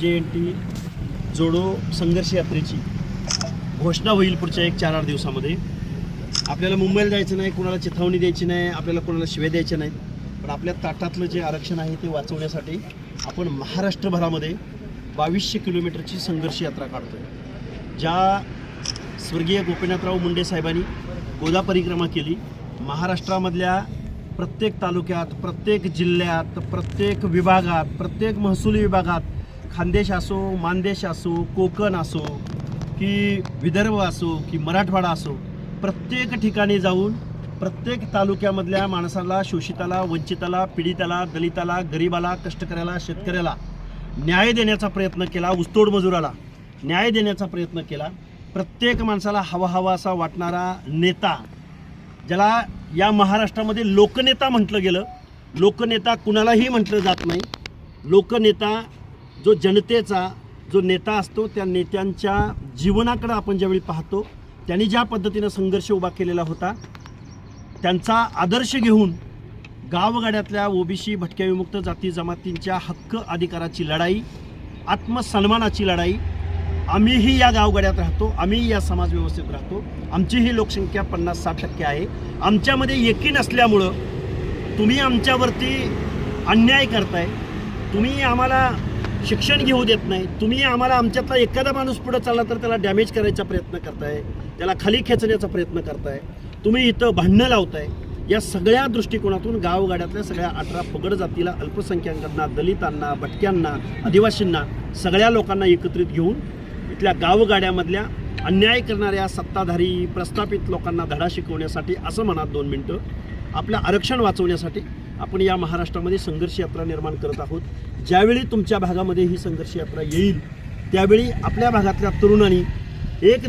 जयंती जोडो संघर्ष यात्रेची घोषणा होईल पुढच्या एक चार आठ दिवसामध्ये. आपल्याला मुंबईला जायचं नाही कोणाला चिथावणी द्यायची नाही आपल्याला कोणाला शिव्या द्यायच्या नाहीत. पण आपल्या ताटातलं जे आरक्षण आहे ते वाचवण्यासाठी आपण महाराष्ट्रभरामध्ये बावीसशे किलोमीटरची संघर्ष यात्रा काढतो ज्या स्वर्गीय गोपीनाथराव मुंडे साहेबांनी गोदा परिक्रमा केली महाराष्ट्रामधल्या प्रत्येक तालुक्यात प्रत्येक जिल्ह्यात प्रत्येक विभागात प्रत्येक महसुली विभागात खानदेश असो मानदेश असो कोकण असो की विदर्भ असो की मराठवाडा असो प्रत्येक ठिकाणी जाऊन प्रत्येक तालुक्यामधल्या माणसाला शोषिताला वंचिताला पीडिताला दलिताला गरिबाला कष्टकऱ्याला शेतकऱ्याला न्याय देण्याचा प्रयत्न केला उस्तोड मजुराला न्याय देण्याचा प्रयत्न केला. प्रत्येक माणसाला हवा हवा असा वाटणारा नेता ज्याला या महाराष्ट्रामध्ये लोकनेता म्हटलं गेलं. लोकनेता कुणालाही म्हटलं जात नाही. लोकनेता जो जनतेचा जो नेता असतो त्या नेत्यांच्या जीवनाकडं आपण ज्यावेळी पाहतो त्यांनी ज्या पद्धतीनं संघर्ष उभा केलेला होता त्यांचा आदर्श घेऊन गावगाड्यातल्या ओबीसी भटक्या विमुक्त जाती जमातींच्या हक्क अधिकाराची लढाई आत्मसन्मानाची लढाई आम्हीही या गावगाड्यात राहतो आम्हीही या समाज व्यवस्थेत राहतो. आमची ही लोकसंख्या पन्नास साठ टक्के आहे. आमच्यामध्ये एकी नसल्यामुळं तुम्ही आमच्यावरती अन्याय करताय. तुम्ही आम्हाला शिक्षण घेऊ देत नाही. तुम्ही आम्हाला आमच्यातला एखादा माणूस पुढे चालला तर त्याला डॅमेज करायचा प्रयत्न करताय. त्याला खाली खेचण्याचा प्रयत्न करताय. तुम्ही इथं भांडणं लावताय. या सगळ्या दृष्टिकोनातून गावगाड्यातल्या सगळ्या अठरा फुगड जातीला अल्पसंख्याकांना दलितांना भटक्यांना आदिवासींना सगळ्या लोकांना एकत्रित घेऊन इथल्या गावगाड्यामधल्या अन्याय करणाऱ्या सत्ताधारी प्रस्थापित लोकांना धडा शिकवण्यासाठी असं म्हणा दोन मिनटं आपलं आरक्षण वाचवण्यासाठी आपण या महाराष्ट्रामध्ये संघर्ष यात्रा निर्माण करत आहोत. ज्यावेळी तुमच्या भागामध्ये ही संघर्ष यात्रा येईल त्यावेळी आपल्या भागातल्या तरुणांनी एक दिवस